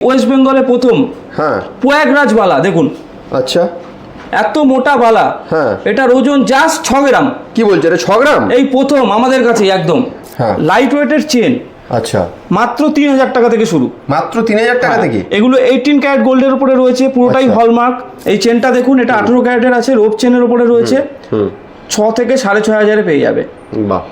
West বেঙ্গলে প্রথম। হ্যাঁ। প্রয়াগরাজ বালা দেখুন। আচ্ছা। এত মোটা বালা। হ্যাঁ। এটার ওজন জাস্ট ছ গ্রাম। কি বলছে এটা ছ গ্রাম? এই প্রথম আমাদের কাছে একদম। হ্যাঁ। লাইট ওয়েটের চেন আচ্ছা। মাত্র তিন হাজার টাকা থেকে শুরু। মাত্র তিন হাজার টাকা থেকে? এগুলো এইটিন ক্যারেট গোল্ডের উপরে রয়েছে পুরোটাই আচ্ছা। হলমার্ক এই চেনটা দেখুন এটা আঠেরো ক্যারেটের আছে রোপ চেনের উপরে রয়েছে। ছ থেকে সাড়ে ছয় হাজারে পেয়ে যাবে। বাহ।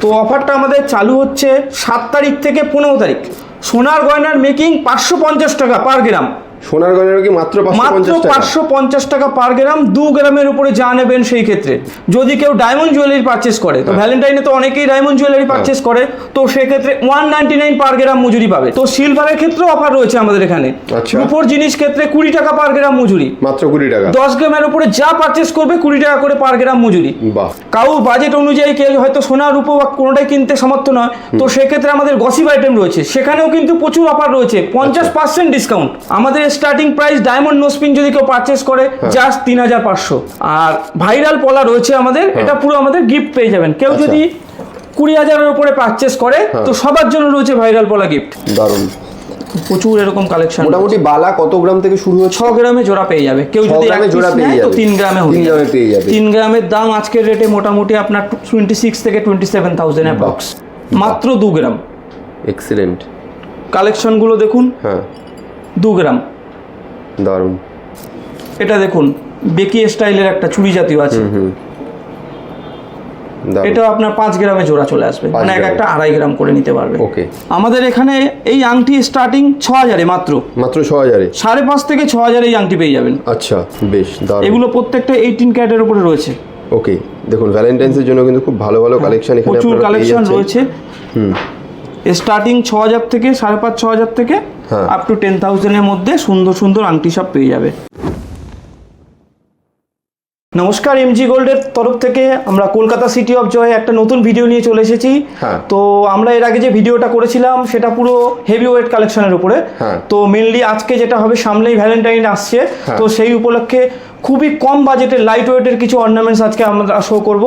তো অফারটা আমাদের চালু হচ্ছে সাত তারিখ থেকে পনেরো তারিখ। সোনার গয়নার মেকিং পাঁচশো পঞ্চাশ টাকা পার গ্রাম সোনার গয়নার কি মাত্র মাত্র পাঁচশো পঞ্চাশ টাকা পার গ্রাম দু গ্রামের উপরে যা নেবেন সেই ক্ষেত্রে। যদি কেউ ডায়মন্ড জুয়েলারি পারচেস করে তো ভ্যালেন্টাইনে তো অনেকেই ডায়মন্ড জুয়েলারি পারচেস করে তো সেক্ষেত্রে one ninety nine per gram মজুরি পাবে। তো সিলভারের ক্ষেত্রেও অফার রয়েছে আমাদের এখানে। আচ্ছা। জিনিস ক্ষেত্রে কুড়ি টাকা পার গ্রাম মজুরি। মাত্র কুড়ি টাকা। দশ গ্রামের উপরে যা পারচেস করবে কুড়ি টাকা করে পার গ্রাম মজুরি। কারোর বাজেট অনুযায়ী কেউ হয়তো সোনা রূপো বা কোনোটাই কিনতে সমর্থ নয় তো সেক্ষেত্রে আমাদের গসিপ আইটেম রয়েছে। সেখানেও কিন্তু প্রচুর অফার রয়েছে পঞ্চাশ পার্সেন্ট ডিসকাউন্ট আমাদের starting price diamond nose pin যদি কেউ পারচেস করে জাস্ট তিন হাজার পাঁচশো। আর ভাইরাল পলা রয়েছে আমাদের এটা পুরো আমাদের গিফট পেয়ে যাবেন। কেউ আচ্ছা। যদি কুড়ি হাজারের উপরে পারচেস করে তো সবার জন্য রয়েছে ভাইরাল পলা গিফট দারুণ। প্রচুর এরকম কালেকশন মোটামুটি বালা কত গ্রাম থেকে শুরু হচ্ছে? ছ গ্রামে জোড়া পেয়ে যাবে। কেউ যদি গ্রামে জোড়া পেয়ে যাবে। তিন গ্রামে হয়ে যাবে। গ্রামে পেয়ে যাবে। তিন গ্রামের দাম আজকের রেটে মোটামুটি আপনার টোয়েন্টি সিক্স থেকে টোয়েন্টি সেভেন থাউজেন্ড অ্যাপ্রক্স মাত্র দু গ্রাম। এক্সিলেন্ট কালেকশনগুলো দেখুন। হ্যাঁ। দু গ্রাম। দারুণ। এটা দেখুন বেকি স্টাইলের একটা চুড়ি জাতীয় আছে। এটা আপনার পাঁচ গ্রামে জোড়া চলে আসবে। মানে এক একটা আড়াই গ্রাম করে নিতে পারবে। ওকে। আমাদের এখানে এই আংটি স্টার্টিং ছ হাজারে মাত্র। মাত্র ছ হাজারে সাড়ে পাঁচ থেকে ছ হাজারে এই আংটি পেয়ে যাবেন। আচ্ছা বেশ এগুলো প্রত্যেকটা এইটিন ক্যারেটের উপরে রয়েছে। ওকে দেখুন ভ্যালেন্টাইন্সের জন্য কিন্তু খুব ভালো ভালো কালেকশন এখানে প্রচুর কালেকশন রয়েছে। হুম। স্টার্টিং ছ হাজার থেকে সাড়ে পাঁচ ছ হাজার থেকে। আপ টু টেন থাউজেন্ডের মধ্যে সুন্দর সুন্দর আংটি সব পেয়ে যাবে নমস্কার এমজি গোল্ডের তরফ থেকে আমরা কলকাতা সিটি অফ জয়ে একটা নতুন ভিডিও নিয়ে চলে এসেছি হ্যাঁ। তো আমরা এর আগে যে ভিডিওটা করেছিলাম সেটা পুরো হেভি ওয়েট কালেকশনের উপরে হ্যাঁ। তো মেনলি আজকে যেটা হবে সামনেই ভ্যালেন্টাইন আসছে হ্যাঁ। তো সেই উপলক্ষে খুবই কম বাজেটের লাইট ওয়েটের কিছু অর্নামেন্টস আজকে আমরা শো করব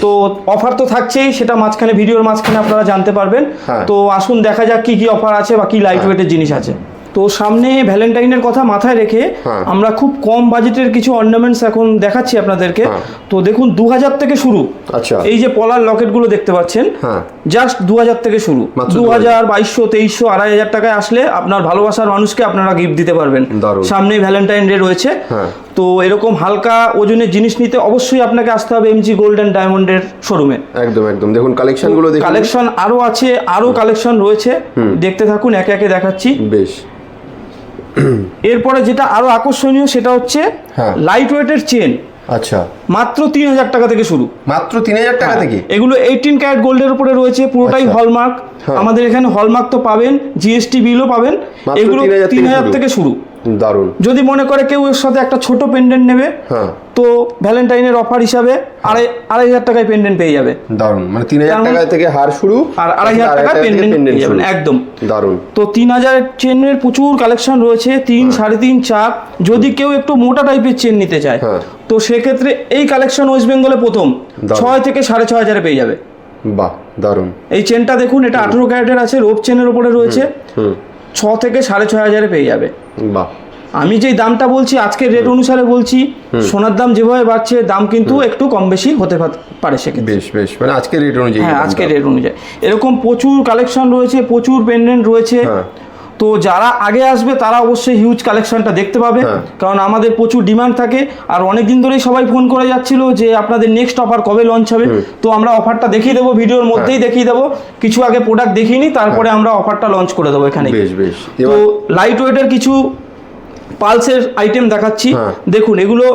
তো অফার তো থাকছেই সেটা মাঝখানে ভিডিওর মাঝখানে আপনারা জানতে পারবেন। তো আসুন দেখা যাক কি কি অফার আছে বা কি লাইট ওয়েটের জিনিস আছে তো সামনে ভ্যালেন্টাইনের কথা মাথায় রেখে হ্যাঁ। আমরা খুব কম বাজেটের কিছু অর্নামেন্টস এখন দেখাচ্ছি আপনাদেরকে। হ্যাঁ। তো দেখুন দু হাজার থেকে শুরু। আচ্ছা। এই যে পলার লকেটগুলো দেখতে পাচ্ছেন হ্যাঁ। জাস্ট দু হাজার থেকে শুরু। দু হাজার বাইশশো তেইশশো আড়াই হাজার টাকায় আসলে আপনার ভালোবাসার মানুষকে আপনারা গিফট দিতে পারবেন। সামনে ভ্যালেন্টাইন ডে রয়েছে। হ্যাঁ। তো এরকম হালকা ওজনের জিনিস নিতে অবশ্যই আপনাকে আসতে হবে এমজি গোল্ড অ্যান্ড ডায়মন্ডের শোরুমে একদম একদম। দেখুন কালেকশনগুলো দেখুন। কালেকশন আরও আছে আরও কালেকশন রয়েছে। দেখতে থাকুন একে একে দেখাচ্ছি। বেশ। এরপরে যেটা আরও আকর্ষণীয় সেটা হচ্ছে হ্যাঁ। লাইট ওয়েটের চেন আচ্ছা। মাত্র তিন হাজার টাকা থেকে শুরু। মাত্র তিন হাজার টাকা থেকে? এগুলো এইটিন ক্যারেট গোল্ডের উপরে রয়েছে পুরোটাই আচ্ছা। হলমার্ক হ্যাঁ। আমাদের এখানে হলমার্ক তো পাবেন জিএসটি বিলও পাবেন। এগুলো তিন হাজার থেকে শুরু। দারুণ। যদি মনে করে কেউ এর সাথে একটা ছোট পেন্ডেন্ট নেবে হ্যাঁ। তো ভ্যালেন্টাইনের অফার হিসাবে আড়াই আড়াই হাজার টাকায় পেন্ডেন্ট পেয়ে যাবে। দারুণ। মানে তিন হাজার তেমন- টাকা থেকে হার শুরু আর আড়াই হাজার থেকে পেন্ডেন্ট পেয়ে যাবেন একদম। দারুণ। তো তিন হাজার চেনের প্রচুর কালেকশন রয়েছে তিন হ্যাঁ। সাড়ে তিন চার। যদি কেউ একটু মোটা টাইপের চেন নিতে চায় হ্যাঁ। তো সেক্ষেত্রে এই কালেকশন ওয়েস্ট বেঙ্গলে প্রথম ছয় থেকে সাড়ে ছয় হাজারে পেয়ে যাবে। বাহ দারুণ। এই চেনটা দেখুন এটা আঠেরো ক্যারেটের আছে রোপ চেনের উপরে রয়েছে। ছ থেকে সাড়ে ছয় হাজারে পেয়ে যাবে। বাহ। আমি যেই দামটা বলছি আজকের রেট অনুসারে বলছি সোনার দাম যেভাবে বাড়ছে দাম কিন্তু একটু কম বেশি হতে পার- সেক্ষেত্রে বেশ বেশ মানে আজকের রেট অনুযায়ী হ্যাঁ। আজকের রেট অনুযায়ী। এরকম প্রচুর কালেকশন রয়েছে প্রচুর পেন্ডেন্ট রয়েছে। হ্যাঁ। তো যারা আগে আসবে তারা অবশ্যই হিউজ কালেকশনটা দেখতে পাবে। হ্যাঁ। কারণ আমাদের প্রচুর ডিমান্ড থাকে। আর অনেক দিন ধরেই সবাই ফোন করে যাচ্ছিল যে আপনাদের নেক্সট অফার কবে লঞ্চ হবে? তো আমরা অফারটা দেখিয়ে দেবো ভিডিওর মধ্যেই হ্যাঁ। দেখিয়ে দেবো। কিছু আগে প্রোডাক্ট দেখিয়ে নিই তারপরে আমরা অফারটা লঞ্চ করে দেবো এখানে। তো লাইট ওয়েটের কিছু পালসের আইটেম দেখাচ্ছি। হ্যাঁ। দেখুন এগুলো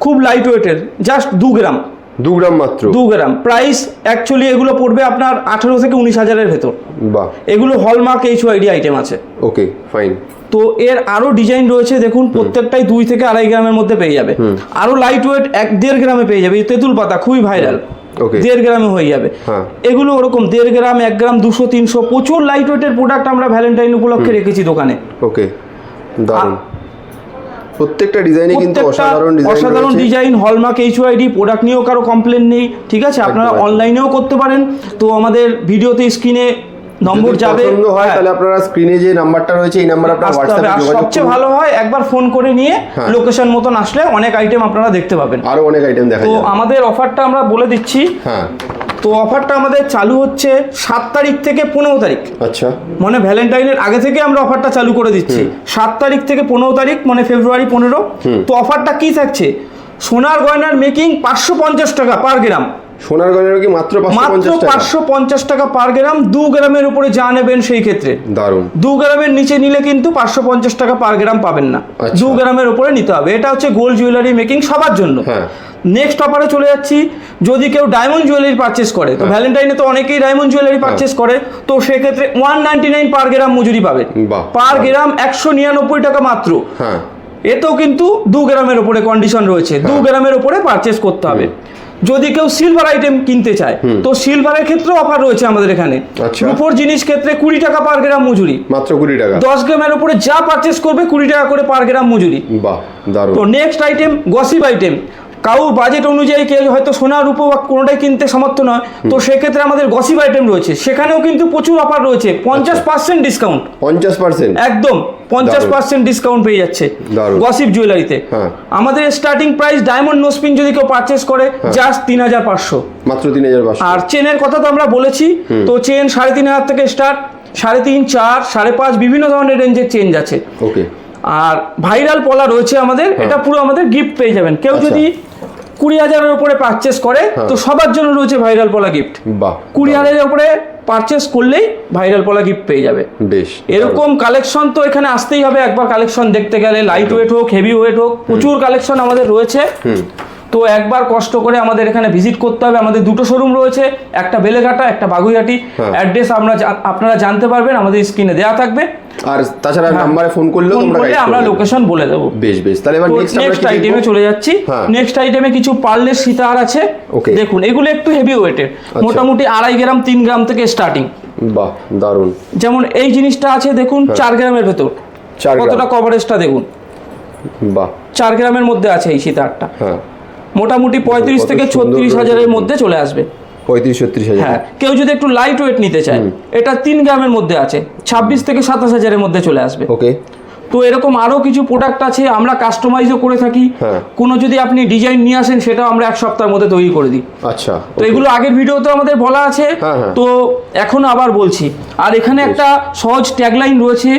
খুব লাইট ওয়েটের জাস্ট দু গ্রাম। দু গ্রাম মাত্র? দু গ্রাম। প্রাইস অ্যাকচুয়ালি এগুলো পড়বে আপনার আঠেরো থেকে উনিশ হাজারের ভেতর। বাহ। এগুলো হলমার্ক এইচ ওয়াইডি আইটেম আছে। ওকে ফাইন তো এর আরও ডিজাইন রয়েছে দেখুন প্রত্যেকটাই দুই থেকে আড়াই গ্রামের মধ্যে পেয়ে যাবে। আরও লাইট ওয়েট এক দেড় গ্রামে পেয়ে যাবে। তেঁতুল পাতা খুবই ভাইরাল. দেড় গ্রামে হয়ে যাবে। হ্যাঁ। এগুলো ওরকম দেড় গ্রাম এক গ্রাম দুশো তিনশো প্রচুর লাইট ওয়েটের প্রোডাক্ট আমরা ভ্যালেন্টাইন উপলক্ষে রেখেছি দোকানে। ওকে দারুণ। প্রত্যেকটা ডিজাইনে কিন্তু অসাধারণ ডিজাইন অসাধারণ design hallmark HUID product নিয়েও কারও কমপ্লেন নেই ঠিক আছে? আপনারা অনলাইনেও করতে পারেন। তো আমাদের ভিডিওতে স্ক্রিনে নম্বর যাবে। হয় হ্যাঁ। তাহলে আপনারা স্ক্রিনে যে নাম্বারটা রয়েছে এই নাম্বার আপনারা হোয়াটসঅ্যাপে যোগাযোগ সবচেয়ে ভালো হয় একবার ফোন করে নিয়ে হ্যাঁ। লোকেশন মতন আসলে অনেক আইটেম আপনারা দেখতে পাবেন। আরও অনেক আইটেম দেখা তো আমাদের অফারটা আমরা বলে দিচ্ছি। হ্যাঁ। তো অফারটা আমাদের চালু হচ্ছে সাত তারিখ থেকে পনেরো তারিখ। আচ্ছা। মানে ভ্যালেন্টাইনের আগে থেকে আমরা অফারটা চালু করে দিচ্ছি। সাত তারিখ থেকে পনেরো তারিখ মানে ফেব্রুয়ারি পনেরো। তো অফারটা কি থাকছে? সোনার গয়নার মেকিং পাঁচশো পঞ্চাশ টাকা পার গ্রাম সোনার গয়নার কি মাত্র মাত্র পাঁচশো পঞ্চাশ টাকা পার গ্রাম দু গ্রামের উপরে যা নেবেন সেই ক্ষেত্রে। দারুণ। দু গ্রামের নিচে নিলে কিন্তু পাঁচশো পঞ্চাশ টাকা পার গ্রাম পাবেন না। আচ্ছা। দু গ্রামের উপরে নিতে হবে। এটা হচ্ছে গোল্ড জুয়েলারি মেকিং সবার জন্য। হ্যাঁ। নেক্সট অফারে চলে যাচ্ছি। যদি কেউ ডায়মন্ড জুয়েলারি পারচেস করে তো ভ্যালেন্টাইনে তো অনেকেই ডায়মন্ড জুয়েলারি পারচেস করে তো সেক্ষেত্রে one ninety nine per gram মজুরি পাবে পার গ্রাম একশো নিরানব্বই টাকা মাত্র। হ্যাঁ। এতেও কিন্তু দু গ্রামের উপরে কন্ডিশন রয়েছে। দু গ্রামের উপরে পারচেস করতে হবে। যদি কেউ সিলভার আইটেম কিনতে চায় তো সিলভারের ক্ষেত্রে অফার রয়েছে আমাদের এখানে। রুপোর রূপোর জিনিস ক্ষেত্রে কুড়ি টাকা পার গ্রাম মজুরি। মাত্র কুড়ি টাকা। দশ গ্রামের উপরে যা পারচেস করবে কুড়ি টাকা করে পার গ্রাম মজুরি। বাহ তো নেক্সট আইটেম গসিপ আইটেম কারোর বাজেট অনুযায়ী কেউ হয়তো সোনার রূপো বা কোনোটাই কিনতে সমর্থ নয় তো সেক্ষেত্রে আমাদের গসিপ আইটেম রয়েছে সেখানেও কিন্তু প্রচুর অফার রয়েছে পঞ্চাশ পার্সেন্ট ডিসকাউন্ট পঞ্চাশ পার্সেন্ট একদম পঞ্চাশ পার্সেন্ট ডিসকাউন্ট পেয়ে যাচ্ছে গসিপ জুয়েলারিতে হ্যাঁ। আমাদের স্টার্টিং প্রাইস ডায়মন্ড নোসপিন যদি কেউ পারচেস করে হ্যাঁ। জাস্ট তিন হাজার পাঁচশো। মাত্র তিন হাজার পাঁচশো। আর চেনের কথা তো আমরা বলেছি তো চেন সাড়ে তিন হাজার থেকে স্টার্ট সাড়ে তিন চার সাড়ে পাঁচ বিভিন্ন ধরনের রেঞ্জের চেঞ্জ আছে। ওকে আর ভাইরাল পলা রয়েছে আমাদের এটা পুরো আমাদের গিফট পেয়ে যাবেন। কেউ হ্যাঁ। আচ্ছা। যদি কুড়ি হাজারের উপরে পারচেস করে হ্যাঁ। তো সবার জন্য রয়েছে ভাইরাল পলা গিফট বাহ কুড়ি হাজারের উপরে পারচেস করলেই ভাইরাল পলা গিফট পেয়ে যাবে। বেশ। এরকম কালেকশন তো এখানে আসতেই হবে একবার কালেকশন দেখতে গেলে লাইট ওয়েট হোক হেভি ওয়েট হোক প্রচুর কালেকশন আমাদের রয়েছে। তো একবার কষ্ট করে আমাদের এখানে ভিজিট করতে হবে। আমাদের দুটো শোরুম রয়েছে একটা বেলেঘাটা একটা বাগুইহাটি। হ্যাঁ। অ্যাড্রেস আমরা আপনারা জানতে পারবেন আমাদের স্ক্রিনে দেওয়া থাকবে। আর তাছাড়া হ্যাঁ। নাম্বারে ফোন করলেও তোমরা করলে আমরা লোকেশন বলে দেবো। বেশ বেশ। তাহলে এবার নেক্সট নেক্সট আইটেমে চলে যাচ্ছি। হ্যাঁ। নেক্সট আইটেমে কিছু পার্লের সীতাহার আছে. দেখুন এগুলো একটু হেভি ওয়েটের মোটামুটি আড়াই গ্রাম তিন গ্রাম থেকে স্টার্টিং বাহ দারুণ যেমন এই জিনিসটা আছে দেখুন চার গ্রামের ভেতর। হ্যাঁ। কতটা কভারেজটা দেখুন। বাহ। চার গ্রামের মধ্যে আছে এই সীতাহারটা হ্যাঁ। মোটামুটি পঁয়ত্রিশ থেকে ছত্রিশ হাজারের মধ্যে চলে আসবে। পঁয়ত্রিশ ছত্রিশ হাজার হ্যাঁ কেউ যদি একটু লাইট ওয়েট নিতে চায় এটা তিন গ্রামের মধ্যে আছে ছাব্বিশ থেকে সাতাশ হাজারের মধ্যে চলে আসবে। ওকে তো এরকম আরও কিছু প্রোডাক্ট আছে আমরা কাস্টমাইজও করে থাকি। হ্যাঁ। কোনো যদি আপনি ডিজাইন নিয়ে আসেন সেটাও আমরা এক সপ্তাহের মধ্যে তৈরি করে দিই। আচ্ছা তো এগুলো আগের ভিডিওতে আমাদের বলা আছে। হ্যাঁ, হ্যাঁ। তো এখন আবার বলছি। আর এখানে একটা সহজ ট্যাগলাইন রয়েছে।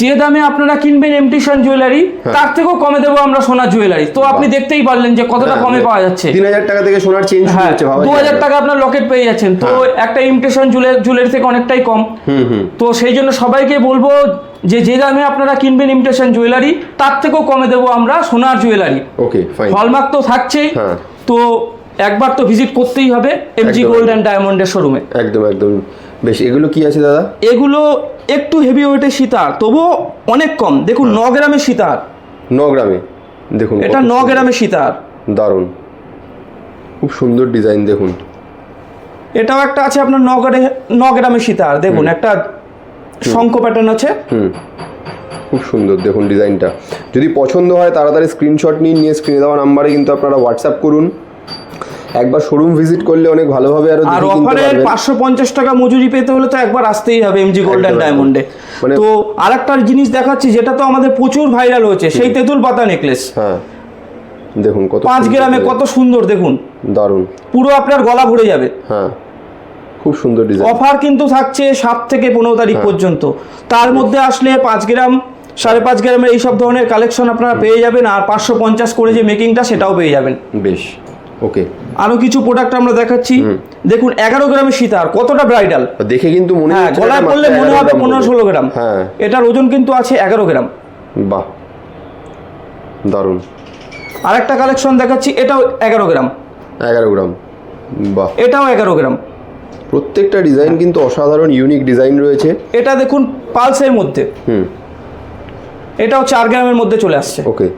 যে দামে আপনারা কিনবেন এমটিশন জুয়েলারি তার থেকেও কমে দেবো আমরা সোনার জুয়েলারি তো আপনি দেখতেই পারলেন যে কতটা কমে পাওয়া যাচ্ছে। তিন হাজার টাকা থেকে সোনার চেঞ্জ হ্যাঁ হচ্ছে দু হাজার টাকা আপনার লকেট পেয়ে যাচ্ছেন। তো একটা ইমিটেশন জুয়েলারি থেকে অনেকটাই কম। হুম হুম। তো সেই জন্য সবাইকে বলব যে যে দামে আপনারা কিনবেন ইমিটেশন জুয়েলারি তার থেকেও কমে দেবো আমরা সোনার জুয়েলারি ওকে হলমার্ক তো থাকছেই। হ্যাঁ। তো একবার তো ভিজিট করতেই হবে এমজি। গোল্ড অ্যান্ড ডায়মন্ডের শোরুমে একদম একদম। বেশ এগুলো কি আছে দাদা? এগুলো একটু হেভি ওয়েটের সীতার তবুও অনেক কম। দেখুন ন গ্রামের সীতার ন গ্রামে। দেখুন এটা ন গ্রামের সীতার দারুণ। খুব সুন্দর ডিজাইন দেখুন। এটাও একটা আছে আপনার ন গ্রামে ন গ্রামের সীতার দেখুন একটা শঙ্খ প্যাটার্ন আছে। খুব সুন্দর দেখুন ডিজাইনটা। যদি পছন্দ হয় তাড়াতাড়ি স্ক্রিনশট নিয়ে নিয়ে স্ক্রিনে দেওয়া নাম্বারে কিন্তু আপনারা হোয়াটসঅ্যাপ করুন। একবার শোরুম ভিজিট করলে অনেক ভালোভাবে আরও আর অফারে পারবেন। পাঁচশো পঞ্চাশ টাকা মজুরি পেতে হলে তো একবার আসতেই হবে এমজি গোল্ড একদম, অ্যান্ড ডায়মন্ডে মানে- তো আরেকটা জিনিস দেখাচ্ছি যেটা তো আমাদের প্রচুর ভাইরাল হয়েছে সেই তেঁতুল পাতা নেকলেস হ্যাঁ। দেখুন কত পাঁচ গ্রামে কত সুন্দর দেখুন। দারুণ। পুরো আপনার গলা ভরে যাবে। হ্যাঁ। খুব সুন্দর ডিজাইন অফার কিন্তু থাকছে সাত থেকে পনেরো তারিখ হ্যাঁ। পর্যন্ত। তার মধ্যে আসলে পাঁচ গ্রাম সাড়ে পাঁচ গ্রামের এইসব ধরনের কালেকশন আপনারা পেয়ে যাবেন আর পাঁচশো পঞ্চাশ করে যে মেকিংটা সেটাও পেয়ে যাবেন। বেশ ওকে। আরও কিছু প্রোডাক্ট আমরা দেখাচ্ছি। দেখুন এগারো গ্রামের সীতার কতটা ব্রাইডাল দেখে কিন্তু মনে হ্যাঁ গলায় পড়লে মনে হবে পনেরো ষোলো গ্রাম। হ্যাঁ। এটার ওজন কিন্তু আছে এগারো গ্রাম। বাহ। দারুণ। আর একটা কালেকশন দেখাচ্ছি এটাও এগারো গ্রাম। এগারো গ্রাম। বাহ। এটাও এগারো গ্রাম। প্রত্যেকটা ডিজাইন কিন্তু অসাধারণ ইউনিক ডিজাইন রয়েছে। এটা দেখুন পালসের মধ্যে। হুম। এটাও চার গ্রামের মধ্যে চলে আসছে। ওকে।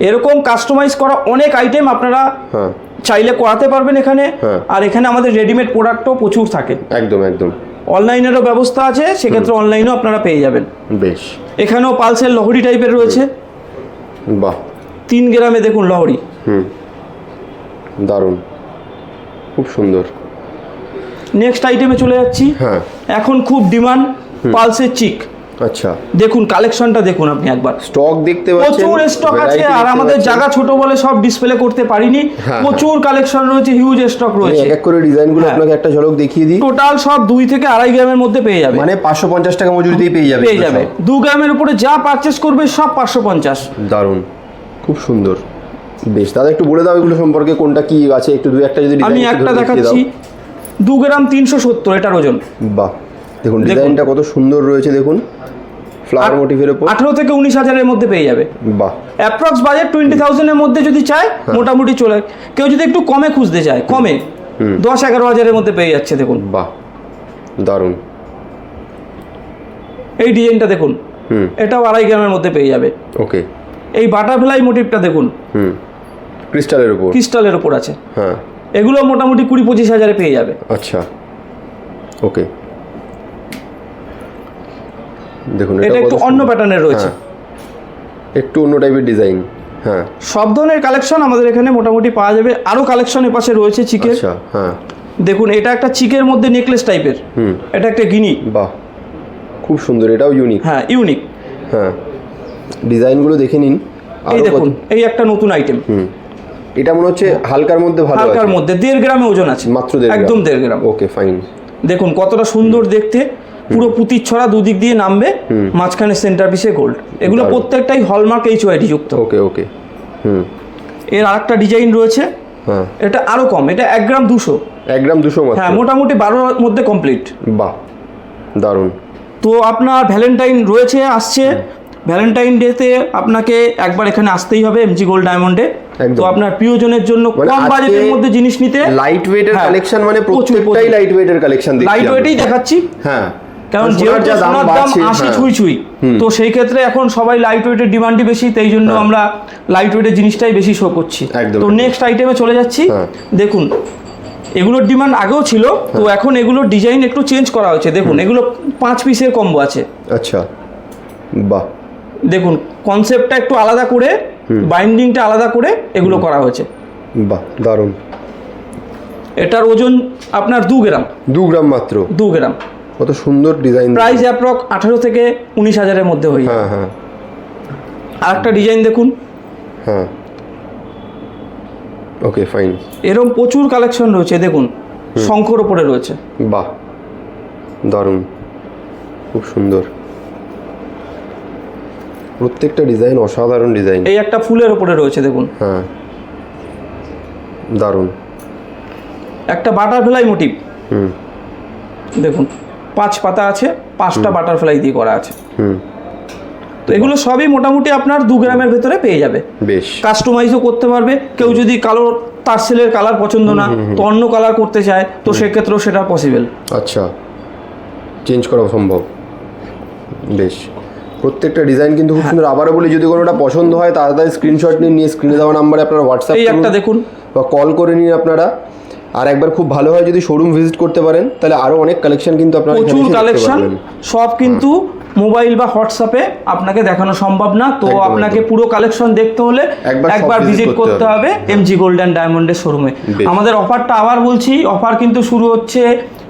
এরকম কাস্টমাইজ করা অনেক আইটেম আপনারা হ্যাঁ। চাইলে করাতে পারবেন এখানে। হ্যাঁ। আর এখানে আমাদের রেডিমেড প্রোডাক্টও প্রচুর থাকে। একদম একদম। অনলাইনেরও ব্যবস্থা আছে সেক্ষেত্রে অনলাইনেও আপনারা পেয়ে যাবেন। বেশ। এখানেও পালসের লহরি টাইপের রয়েছে। বাহ। তিন গ্রামে দেখুন লহরি। হুম। দারুণ। খুব সুন্দর। নেক্সট আইটেমে চলে যাচ্ছি। হ্যাঁ। এখন খুব ডিমান্ড পালসের চিক আচ্ছা। দেখুন কালেকশনটা দেখুন আপনি একবার। স্টক দেখতে পাচ্ছেন প্রচুর স্টক আছে আর আমাদের জায়গা ছোট বলে সব ডিসপ্লে করতে পারিনি। হ্যাঁ, প্রচুর কালেকশন রয়েছে হিউজ স্টক রয়েছে। এক করে ডিজাইনগুলো হ্যাঁ। আপনাকে একটা ঝলক দেখিয়ে দিই। টোটাল সব দুই থেকে আড়াই গ্রামের মধ্যে পেয়ে যাবে। মানে পাঁচশো পঞ্চাশ টাকা মজুরিতেই পেয়ে যাবে পেয়ে যাবে। দু গ্রামের উপরে যা পারচেস করবে সব পাঁচশো পঞ্চাশ। দারুণ। খুব সুন্দর। বেশ দাদা একটু বলে দাও এগুলো সম্পর্কে কোনটা কি আছে একটু দু একটা যদি আমি একটা দেখাচ্ছি। দু গ্রাম তিনশো সত্তর এটার ওজন। বাহ দেখুন। ডিজাইনটা কত সুন্দর রয়েছে দেখুন। ফ্লাওয়ার মোটিভের উপর আঠেরো থেকে উনিশ হাজারের মধ্যে পেয়ে যাবে। বাহ। অ্যাপ্রক্স বাজেট টোয়েন্টি থাউজেন্ডের মধ্যে যদি চায় হ্যাঁ। মোটামুটি চলে কেউ যদি একটু কমে খুঁজতে চায় কমে দশ এগারো হাজারের মধ্যে পেয়ে যাচ্ছে দেখুন। বাহ দারুণ। এই ডিজাইনটা দেখুন এটাও আড়াই গ্রামের মধ্যে পেয়ে যাবে। ওকে। এই বাটারফ্লাই মোটিভটা দেখুন। হুম। ক্রিস্টালের উপর। ক্রিস্টালের উপর আছে। হ্যাঁ। এগুলো মোটামুটি কুড়ি পঁচিশ হাজারে পেয়ে যাবে। আচ্ছা। ওকে। দেখুন এটা একটু অন্য প্যাটার্নের রয়েছে। একটু অন্য টাইপের ডিজাইন হ্যাঁ। সব ধরনের কালেকশন আমাদের এখানে মোটামুটি পাওয়া যাবে। আরও কালেকশন এপাশে রয়েছে চিকের। আচ্ছা হ্যাঁ। দেখুন এটা একটা চিকের মধ্যে নেকলেস টাইপের হুম। এটা একটা গিনি। বাহ। খুব সুন্দর এটাও ইউনিক হ্যাঁ ইউনিক হ্যাঁ। ডিজাইনগুলো দেখে নিন। এই দেখুন এই একটা নতুন আইটেম হুম। এটা মনে হচ্ছে হালকার মধ্যে ভালো হালকার মধ্যে দেড় গ্রামে ওজন আছে। মাত্র একদম দেড় গ্রাম। ওকে ফাইন দেখুন কতটা সুন্দর দেখতে। পুরো পুতির ছড়া দুদিক দিয়ে নামবে মাঝখানে সেন্টার পিসে গোল্ড এগুলো প্রত্যেকটাই হলমার্ক এইচ ওয়াইডি যুক্ত ওকে ওকে। হুম। এর আরেকটা ডিজাইন রয়েছে। হ্যাঁ। এটা আরও কম এটা এক গ্রাম দুশো। এক গ্রাম দুশো মাত্র। হ্যাঁ মোটামুটি বারোর মধ্যে কমপ্লিট বাহ দারুণ। তো আপনার ভ্যালেন্টাইন রয়েছে আসছে। ভ্যালেন্টাইন ডেতে আপনাকে একবার এখানে আসতেই হবে এমজি গোল্ড ডায়মন্ডে তো আপনার প্রিয়জনের জন্য মানে কম বাজেটের মধ্যে জিনিস নিতে লাইট ওয়েটের কালেকশন মানে প্রত্যেকটাই। লাইট ওয়েটের কালেকশন দেখছি লাইট। ওয়েটেই দেখাচ্ছি। হ্যাঁ। কারণ সোনার যেহেতু সোনার দাম আশি হ্যাঁ। ছুঁই ছুঁই তো সেই ক্ষেত্রে এখন সবাই লাইট ওয়েটের ডিমান্ডই বেশি তাই জন্য হ্যাঁ। আমরা লাইট ওয়েটের জিনিসটাই বেশি শো করছি। তো নেক্সট আইটেমে চলে যাচ্ছি। হ্যাঁ। দেখুন এগুলোর ডিমান্ড আগেও ছিল তো এখন এগুলোর ডিজাইন একটু চেঞ্জ করা হয়েছে। দেখুন এগুলো পাঁচ পিসের কম্বো আছে। আচ্ছা। বাহ। দেখুন কনসেপ্টটা একটু আলাদা করে বাইন্ডিংটা আলাদা করে এগুলো করা হয়েছে। বাহ দারুণ। এটার ওজন আপনার দু গ্রাম। দু গ্রাম মাত্র? দু গ্রাম। কত সুন্দর ডিজাইন প্রাইস অ্যাপ্রক আঠারো থেকে উনিশ হাজারের মধ্যে হয়ে হ্যাঁ হ্যাঁ। আর একটা ডিজাইন দেখুন। হ্যাঁ। ওকে ফাইন এরকম প্রচুর কালেকশন রয়েছে দেখুন। শঙ্কর ওপরে রয়েছে। বাহ দারুণ। খুব সুন্দর। প্রত্যেকটা ডিজাইন অসাধারণ ডিজাইন। এই একটা ফুলের উপরে রয়েছে দেখুন। হ্যাঁ। দারুণ। একটা বাটারফ্লাই মোটিভ। হুম। দেখুন পাঁচ পাতা আছে পাঁচটা বাটারফ্লাই দিয়ে করা আছে। হুম। তো এগুলো সবই মোটামুটি আপনার দু গ্রামের ভেতরে পেয়ে যাবে। বেশ। কাস্টমাইজও করতে পারবে। কেউ যদি কালো টার্সেলের কালার পছন্দ না তো অন্য কালার করতে চায় তো সেক্ষেত্রেও সেটা পসিবল আচ্ছা। চেঞ্জ করা সম্ভব। বেশ। প্রত্যেকটা ডিজাইন কিন্তু। খুব সুন্দর। আবারও বলি যদি কোনোটা পছন্দ হয় তাড়াতাড়ি স্ক্রিনশট নিয়ে নিয়ে স্ক্রিনে দেওয়া নাম্বারে আপনারা হোয়াটসঅ্যাপ এই একটা দেখুন। বা কল করে নিন আপনারা। আর একবার খুব ভালো হয় যদি শোরুম ভিজিট করতে পারেন তাহলে আরও অনেক কালেকশন কিন্তু আপনারা প্রচুর কালেকশন সব কিন্তু মোবাইল বা হোয়াটসঅ্যাপে আপনাকে দেখানো সম্ভব না। তো আপনাকে পুরো কালেকশন দেখতে হলে একবার ভিজিট করতে হবে। এমজি গোল্ড অ্যান্ড ডায়মন্ডের শোরুমে। আমাদের অফারটা আবার বলছি অফার কিন্তু শুরু হচ্ছে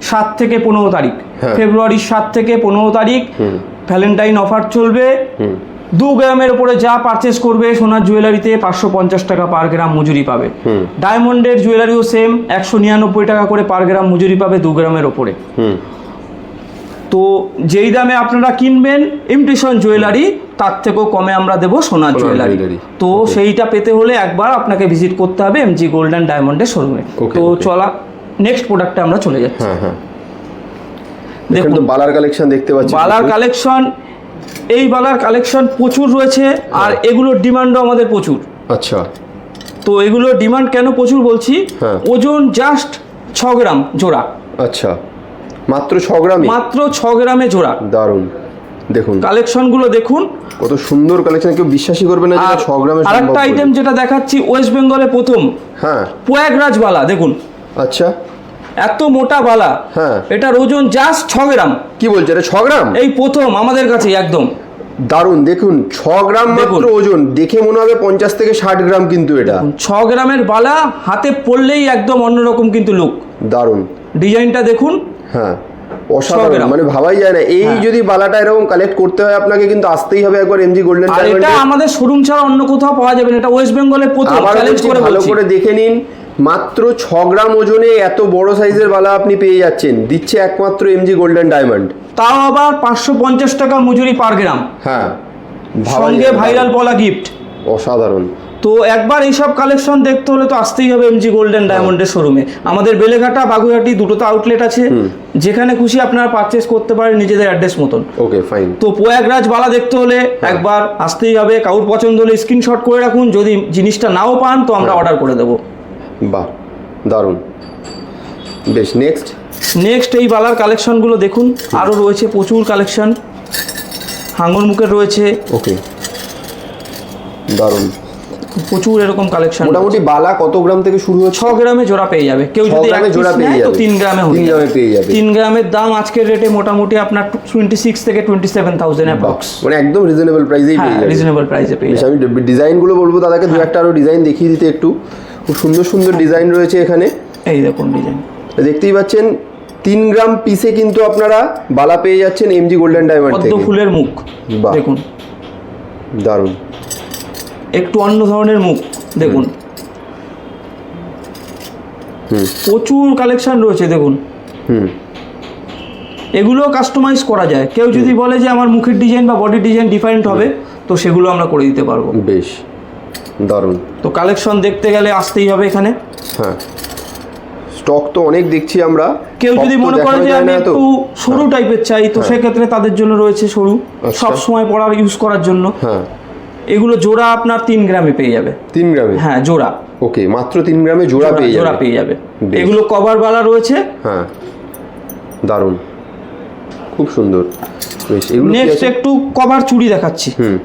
সাত থেকে পনেরো তারিখ। ফেব্রুয়ারির সাত থেকে পনেরো তারিখ। ভ্যালেন্টাইন অফার চলবে। দু গ্রামের উপরে যা পারচেস করবে সোনার জুয়েলারিতে পাঁচশো পঞ্চাশ টাকা পার গ্রাম মজুরি পাবে। ডায়মন্ডের জুয়েলারিও সেম একশো নিরানব্বই টাকা করে পার গ্রাম মজুরি পাবে দু গ্রামের ওপরে তো যেই দামে আপনারা কিনবেন ইমপ্রেশন জুয়েলারি তার থেকেও কমে আমরা দেবো সোনার জুয়েলারি। তো সেইটা পেতে হলে একবার আপনাকে ভিজিট করতে হবে এমজি গোল্ডেন ডায়মন্ডের শোরুমে তো চলা নেক্সট প্রোডাক্টে আমরা চলে যাচ্ছি। হ্যাঁ হ্যাঁ। দেখুন বালার কালেকশন দেখতে পাচ্ছি বালার কালেকশন এই বালার কালেকশন প্রচুর রয়েছে আর এগুলোর ডিমান্ডও আমাদের প্রচুর। আচ্ছা। তো এগুলোর ডিমান্ড কেন প্রচুর বলছি? হ্যাঁ। ওজন জাস্ট ছ গ্রাম জোড়া। আচ্ছা। মাত্র ছ গ্রামে মাত্র ছ গ্রামে জোড়া। দারুণ। দেখুন। কালেকশনগুলো দেখুন। কত সুন্দর কালেকশন কেউ বিশ্বাসই করবে না যে ছ গ্রামে আরেকটা আইটেম যেটা দেখাচ্ছি ওয়েস্ট বেঙ্গলে প্রথম। হ্যাঁ। প্রয়াগরাজ বালা দেখুন। আচ্ছা। এত মোটা বালা। হ্যাঁ। এটার ওজন জাস্ট ছ গ্রাম। কি বলছে এটা ছ গ্রাম? এই প্রথম আমাদের কাছে একদম। দারুণ দেখুন ছ গ্রাম মাত্র। ওজন। দেখে মনে হবে পঞ্চাশ থেকে ষাট গ্রাম কিন্তু এটা। ছ গ্রামের বালা হাতে পড়লেই একদম অন্যরকম কিন্তু লুক দারুণ। ডিজাইনটা দেখুন। হ্যাঁ অসাধারণ। মানে ভাবাই যায় না। এই হ্যাঁ। যদি বালাটা এরকম কালেক্ট করতে হয় আপনাকে কিন্তু আসতেই হবে একবার এমজি গোল্ডেন আর এটা আমাদের শোরুম ছাড়া অন্য কোথাও পাওয়া যাবে না। এটা ওয়েস্ট বেঙ্গলের প্রথম চ্যালেঞ্জ করে ভালো করে দেখে নিন। মাত্র ছ গ্রাম ওজনে এত বড় সাইজের বালা আপনি পেয়ে যাচ্ছেন। দিচ্ছে একমাত্র এমজি গোল্ডেন ডায়মন্ড তাও আবার পাঁচশো পঞ্চাশ টাকা মজুরি পার গ্রাম। হ্যাঁ সঙ্গে যায় না। ভাইরাল বলা গিফট অসাধারণ। তো একবার এইসব কালেকশন দেখতে হলে তো আসতেই হবে এমজি গোল্ডেন ডায়মন্ডের শোরুমে আমাদের বেলেঘাটা বাগুইহাটি দুটো তো আউটলেট আছে। যেখানে খুশি আপনারা পারচেস করতে পারেন নিজেদের অ্যাড্রেস মতন। ওকে ফাইন তো প্রয়াগরাজ বালা দেখতে হলে একবার আসতেই হবে। কাউর পছন্দ হলে স্ক্রিনশট করে রাখুন। যদি জিনিসটা নাও পান তো আমরা অর্ডার করে দেবো। বাহ দারুণ। বেশ নেক্সট নেক্সট এই বালার কালেকশনগুলো দেখুন আরও রয়েছে প্রচুর কালেকশন হাঙ্গর মুখের রয়েছে। ওকে। দারুণ। প্রচুর এরকম কালেকশন মোটামুটি বালা কত গ্রাম থেকে শুরু ছ হচ্ছে গ্রামে জোড়া পেয়ে যাবে। কেউ যদি গ্রামে জোড়া পেয়ে যাবে। তিন গ্রামে হয়ে তিন। গ্রামে পেয়ে যাবে। তিন গ্রামের দাম আজকের রেটে মোটামুটি আপনার টোয়েন্টি সিক্স থেকে টোয়েন্টি সেভেন থাউজেন্ড অ্যাপ্রক্স মানে একদম রিজনেবল প্রাইসেই হ্যাঁ পেয়ে যাবে। রিজনেবল প্রাইসে পেয়ে যাবে। আমি ডিজাইনগুলো বলব দাদাকে দু একটা আরও ডিজাইন দেখিয়ে দিতে একটু। খুব সুন্দর সুন্দর ডিজাইন রয়েছে এখানে। এই দেখুন ডিজাইন দেখতেই পাচ্ছেন তিন গ্রাম পিসে কিন্তু আপনারা বালা পেয়ে যাচ্ছেন এমজি গোল্ডেন ডায়মন্ড পদ্ম থেকে। ফুলের মুখ। দেখুন। দারুণ। একটু অন্য ধরনের মুখ দেখুন। হুম। প্রচুর কালেকশন রয়েছে দেখুন। হুম। এগুলো কাস্টমাইজ করা যায়। কেউ যদি বলে যে আমার মুখের ডিজাইন বা বডি ডিজাইন ডিফারেন্ট হবে তো সেগুলো আমরা করে দিতে পারব। বেশ। দারুণ। তো কালেকশন দেখতে গেলে আসতেই হবে এখানে। হ্যাঁ। স্টক তো অনেক দেখছি আমরা। কেউ যদি মনে করে যে আমি তো। একটু সরু টাইপের চাই তো সেক্ষেত্রে তাদের জন্য রয়েছে সরু। আচ্ছা। সব সময় পড়ার ইউজ করার জন্য। হ্যাঁ। এগুলো জোড়া আপনার তিন গ্রামে পেয়ে যাবে। তিন গ্রামে? হ্যাঁ জোড়া। ওকে মাত্র তিন গ্রামে জোড়া পেয়ে জোড়া পেয়ে যাবে। এগুলো কভার বালা রয়েছে। হ্যাঁ। দারুণ। খুব সুন্দর। বেশ এগুলো নেক্সট একটু কভার চুড়ি দেখাচ্ছি। হুম।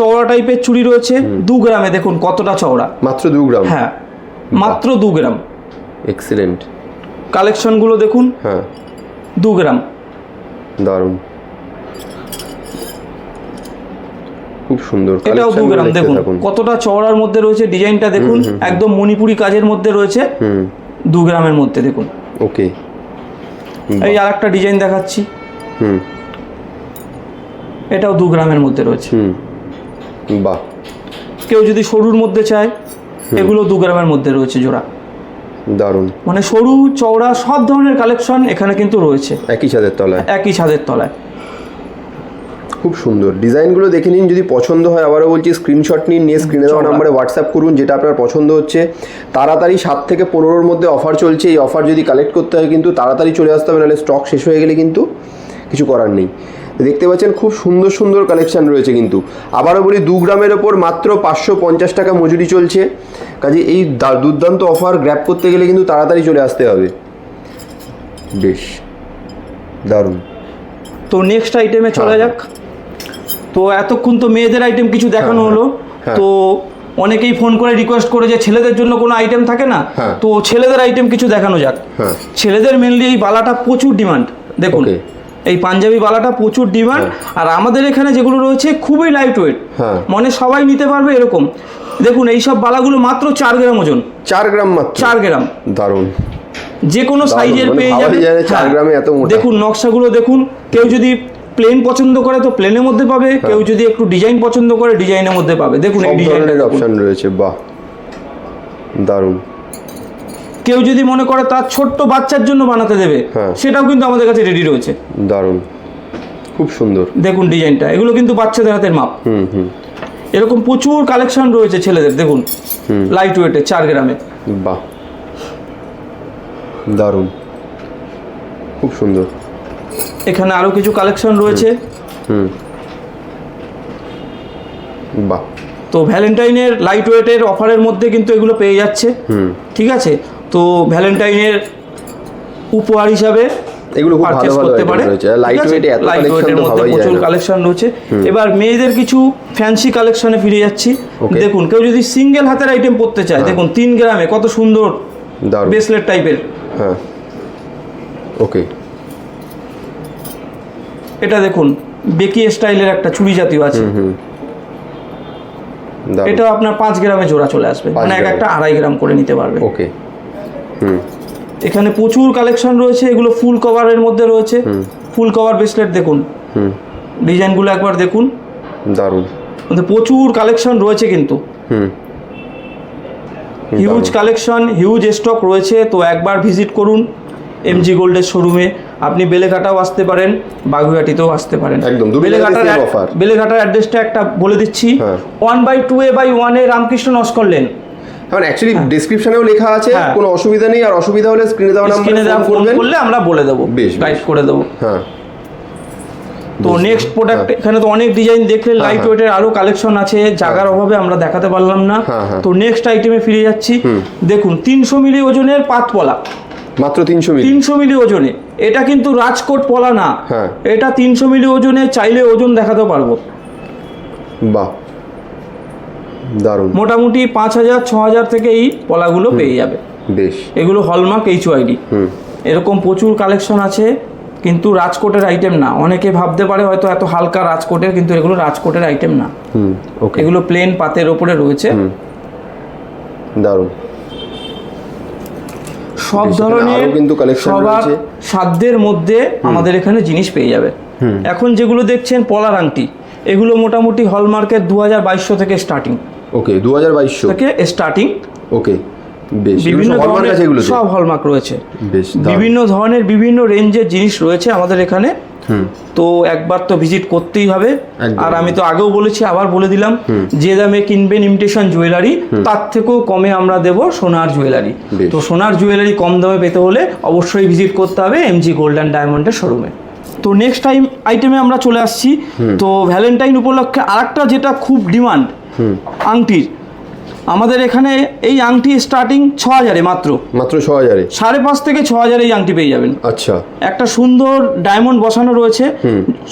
চওড়া টাইপের চুড়ি রয়েছে দু গ্রামে দেখুন কতটা চওড়া। মাত্র দু গ্রাম? হ্যাঁ মাত্র দু গ্রাম। এক্সিলেন্ট কালেকশনগুলো দেখুন হ্যাঁ। দু গ্রাম। দারুণ। খুব সুন্দর এটাও দু গ্রাম দেখুন কতটা চওড়ার মধ্যে রয়েছে ডিজাইনটা দেখুন একদম মণিপুরি কাজের মধ্যে রয়েছে দু গ্রামের মধ্যে দেখুন। ওকে। এই আর একটা ডিজাইন দেখাচ্ছি। হুম। এটাও দু গ্রামের মধ্যে রয়েছে। হুম। বাহ। কেউ যদি সরুর মধ্যে চায় এগুলো দু গ্রামের মধ্যে রয়েছে জোড়া। দারুণ। মানে সরু চওড়া সব ধরনের কালেকশন এখানে কিন্তু রয়েছে। একই ছাদের তলায়। একই ছাদের তলায়। খুব সুন্দর। ডিজাইনগুলো দেখে নিন যদি পছন্দ হয় আবারও বলছি স্ক্রিনশট নিন নিয়ে স্ক্রিনে দেওয়া নাম্বারে হোয়াটসঅ্যাপ করুন যেটা আপনার পছন্দ হচ্ছে। তাড়াতাড়ি সাত থেকে পনেরোর মধ্যে অফার চলছে। এই অফার যদি কালেক্ট করতে হয় কিন্তু তাড়াতাড়ি চলে আসতে হবে নাহলে স্টক শেষ হয়ে গেলে কিন্তু কিছু করার নেই। দেখতে পাচ্ছেন খুব সুন্দর সুন্দর কালেকশন রয়েছে কিন্তু। আবারও বলি দু গ্রামের ওপর মাত্র পাঁচশো পঞ্চাশ টাকা মজুরি চলছে। কাজে এই দুর্দান্ত অফার গ্র্যাপ করতে গেলে কিন্তু তাড়াতাড়ি চলে আসতে হবে। বেশ দারুণ। তো নেক্সট আইটেমে চলে হ্যাঁ, যাক। তো এতক্ষণ তো মেয়েদের আইটেম কিছু দেখানো হ্যাঁ, হলো। হ্যাঁ। তো অনেকেই ফোন করে রিকোয়েস্ট করে যে ছেলেদের জন্য কোনো আইটেম থাকে না? হ্যাঁ। তো ছেলেদের আইটেম কিছু দেখানো যাক। হ্যাঁ। ছেলেদের মেনলি এই বালাটা প্রচুর ডিমান্ড দেখুন. এই পাঞ্জাবি বালাটা প্রচুর ডিমান্ড আর আমাদের এখানে যেগুলো রয়েছে খুবই লাইট ওয়েট হ্যাঁ। মানে সবাই নিতে পারবে এরকম। দেখুন এই সব বালাগুলো মাত্র চার গ্রাম ওজন। চার গ্রাম মাত্র? চার গ্রাম। দারুণ। যে কোনো সাইজের মানে পেয়ে যাবে চার হ্যাঁ। গ্রামে এত মোটা। দেখুন নকশাগুলো দেখুন। কেউ যদি প্লেন পছন্দ করে তো প্লেনের মধ্যে পাবে। কেউ যদি একটু ডিজাইন পছন্দ করে ডিজাইনের মধ্যে পাবে। দেখুন এই দেখুন। অপশন রয়েছে বাহ। দারুণ। কেউ যদি মনে করে তার ছোট্ট বাচ্চার জন্য বানাতে দেবে হ্যাঁ। সেটাও কিন্তু আমাদের কাছে রেডি রয়েছে। দারুণ। খুব সুন্দর। দেখুন ডিজাইনটা এগুলো কিন্তু বাচ্চাদের হাতের মাপ। হুম হুম। এরকম প্রচুর কালেকশন রয়েছে ছেলেদের দেখুন। হুম। লাইট ওয়েটে চার গ্রামে। বাহ। দারুণ। খুব সুন্দর। এখানে আরও কিছু কালেকশন রয়েছে। হুম। বাহ। তো ভ্যালেন্টাইনের লাইট ওয়েটের অফারের মধ্যে কিন্তু এগুলো পেয়ে যাচ্ছে। হুম। ঠিক আছে? তো ভ্যালেন্টাইনের উপহার হিসাবে এগুলো খুব ভালো ভালো করতে পারে। লাইট ওয়েটে এত কালেকশন তো ভাবাই প্রচুর কালেকশন রয়েছে। এবার মেয়েদের কিছু ফ্যান্সি কালেকশনে ফিরে যাচ্ছি। দেখুন কেউ যদি সিঙ্গেল হাতের আইটেম পড়তে চায় দেখুন তিন গ্রামে কত সুন্দর ব্রেসলেট টাইপের হ্যাঁ। ওকে এটা দেখুন বেকি স্টাইলের একটা চুড়ি জাতীয় আছে। এটা আপনার পাঁচ গ্রামে জোড়া চলে আসবে। মানে এক একটা আড়াই গ্রাম করে নিতে পারবে। ওকে এখানে প্রচুর কালেকশন রয়েছে এগুলো ফুল কভারের মধ্যে রয়েছে। ফুল কভার ব্রেসলেট দেখুন। ডিজাইনগুলো একবার দেখুন। দারুণ। প্রচুর কালেকশন রয়েছে কিন্তু। হুম। হিউজ কালেকশন হিউজ স্টক রয়েছে তো একবার ভিজিট করুন এমজি গোল্ডের শোরুমে আপনি বেলেঘাটাও আসতে পারেন বাগুইহাটিতেও আসতে পারেন। একদম, বেলেঘাটার। বেলেঘাটার অ্যাড্রেসটা একটা বলে দিচ্ছি। One by two A by one A Ramkrishna Naskar lane কারণ অ্যাকচুয়ালি ডেসক্রিপশনেও লেখা আছে হ্যাঁ। কোনো অসুবিধা নেই আর অসুবিধা হলে স্ক্রিনে দেওয়া নাম্বারে ফোন করবেন। করলে আমরা বলে দেবো বেশ, গাইড করে দেবো। হ্যাঁ। তো নেক্সট প্রোডাক্ট হ্যাঁ। এখানে তো অনেক ডিজাইন দেখলে লাইট হ্যাঁ। ওয়েটের আরও কালেকশন আছে জায়গার অভাবে আমরা দেখাতে পারলাম না। তো নেক্সট আইটেমে ফিরে যাচ্ছি। দেখুন তিনশো মিলি ওজনের পাতপলা। মাত্র তিনশো মিলি তিনশো মিলি ওজনে। এটা কিন্তু রাজকোট পলা না। এটা তিনশো মিলি ওজনে চাইলে ওজন দেখাতে পারব। বাহ। দারুণ। মোটামুটি পাঁচ হাজার ছ হাজার থেকে এই পলাগুলো পেয়ে যাবে। বেশ। এগুলো হলমার্ক এইচ ওয়াইডি হুম। এরকম প্রচুর কালেকশন আছে কিন্তু রাজকোটের আইটেম না। অনেকে ভাবতে পারে হয়তো এত হালকা রাজকোটের কিন্তু এগুলো রাজকোটের আইটেম না। হুম ওকে এগুলো প্লেন পাতের ওপরে রয়েছে। দারুণ। সব ধরনের কিন্তু সবার সাধ্যের মধ্যে আমাদের এখানে জিনিস পেয়ে যাবে। এখন যেগুলো দেখছেন পলার আংটি এগুলো মোটামুটি হলমার্কের দু হাজার বাইশশো থেকে স্টার্টিং ওকে দু হাজার বাইশশো। থেকে স্টার্টিং ওকে বেশ। বিভিন্ন ধরনের এগুলো সব হলমার্ক রয়েছে। বেশ বিভিন্ন ধরনের বিভিন্ন রেঞ্জের জিনিস রয়েছে আমাদের এখানে। তো একবার তো ভিজিট করতেই হবে। আর আমি তো আগেও বলেছি আবার বলে দিলাম যে দামে কিনবেন ইমিটেশন জুয়েলারি তার থেকেও কমে আমরা দেব সোনার জুয়েলারি তো সোনার জুয়েলারি কম দামে পেতে হলে অবশ্যই ভিজিট করতে হবে এমজি গোল্ড অ্যান্ড ডায়মন্ডের শোরুমে তো নেক্সট টাইম আইটেমে আমরা চলে আসছি। তো ভ্যালেন্টাইন উপলক্ষে আরেকটা যেটা খুব ডিমান্ড আংটির আমাদের এখানে এই আংটি স্টার্টিং ছ হাজারে মাত্র। মাত্র ছ হাজারে সাড়ে পাঁচ থেকে ছ হাজারে এই আংটি পেয়ে যাবেন। আচ্ছা। একটা সুন্দর ডায়মন্ড বসানো রয়েছে।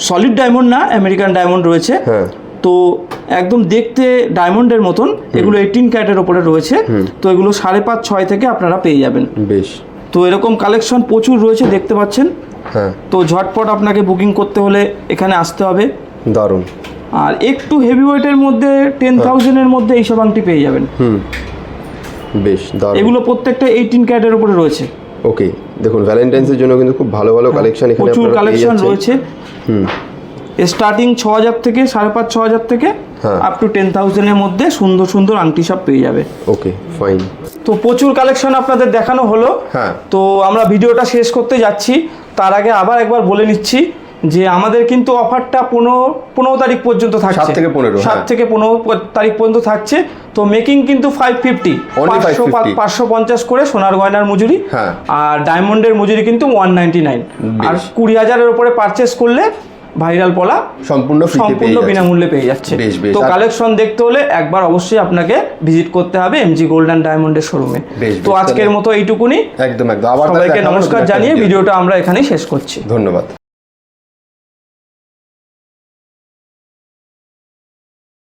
সলিড ডায়মন্ড না আমেরিকান ডায়মন্ড রয়েছে। হ্যাঁ। তো একদম দেখতে ডায়মন্ডের মতন। এগুলো এইটিন ক্যারেটের ওপরে রয়েছে। তো এগুলো সাড়ে পাঁচ ছয় থেকে আপনারা পেয়ে যাবেন। বেশ। তো এরকম কালেকশন প্রচুর রয়েছে দেখতে পাচ্ছেন। হ্যাঁ। তো ঝটপট আপনাকে বুকিং করতে হলে এখানে আসতে হবে। দারুণ। আর একটু হেভি ওয়েটের মধ্যে টেন থাউজেন্ডের মধ্যে এইসব আংটি পেয়ে যাবেন। হুম। বেশ এগুলো প্রত্যেকটা এইটিন ক্যারেটের উপরে রয়েছে। ওকে দেখুন ভ্যালেন্টাইন্সের জন্য কিন্তু খুব ভালো ভালো কালেকশন এখানে প্রচুর কালেকশন রয়েছে। হুম। স্টার্টিং ছ হাজার থেকে সাড়ে পাঁচ ছ হাজার থেকে হ্যাঁ। আপ টু টেন থাউজেন্ডের মধ্যে সুন্দর সুন্দর আংটি সব পেয়ে যাবে। ওকে ফাইন তো প্রচুর কালেকশন আপনাদের দেখানো হলো। হ্যাঁ। তো আমরা ভিডিওটা শেষ করতে যাচ্ছি। তার আগে আবার একবার বলে নিচ্ছি যে আমাদের কিন্তু অফারটা পনেরো পনেরো তারিখ পর্যন্ত থাকছে। সাত থেকে পনেরো, সাত হ্যাঁ। থেকে পনেরো তারিখ পর্যন্ত থাকছে। তো মেকিং কিন্তু ফাইভ ফিফটি Only 550 পাঁচশো পঞ্চাশ করে সোনার গয়নার মজুরি। হ্যাঁ। আর ডায়মন্ডের মজুরি কিন্তু ওয়ান নাইনটি নাইন আর কুড়ি হাজারের উপরে পারচেস করলে ভাইরাল পলা সম্পূর্ণ সম্পূর্ণ বিনামূল্যে পেয়ে যাচ্ছে। তো কালেকশন দেখতে হলে একবার অবশ্যই আপনাকে ভিজিট করতে হবে এমজি গোল্ড অ্যান্ড ডায়মন্ডের শোরুমে তো আজকের মতো এইটুকুনি। একদম একদম। আবার সবাইকে নমস্কার জানিয়ে ভিডিওটা আমরা এখানেই শেষ করছি। ধন্যবাদ।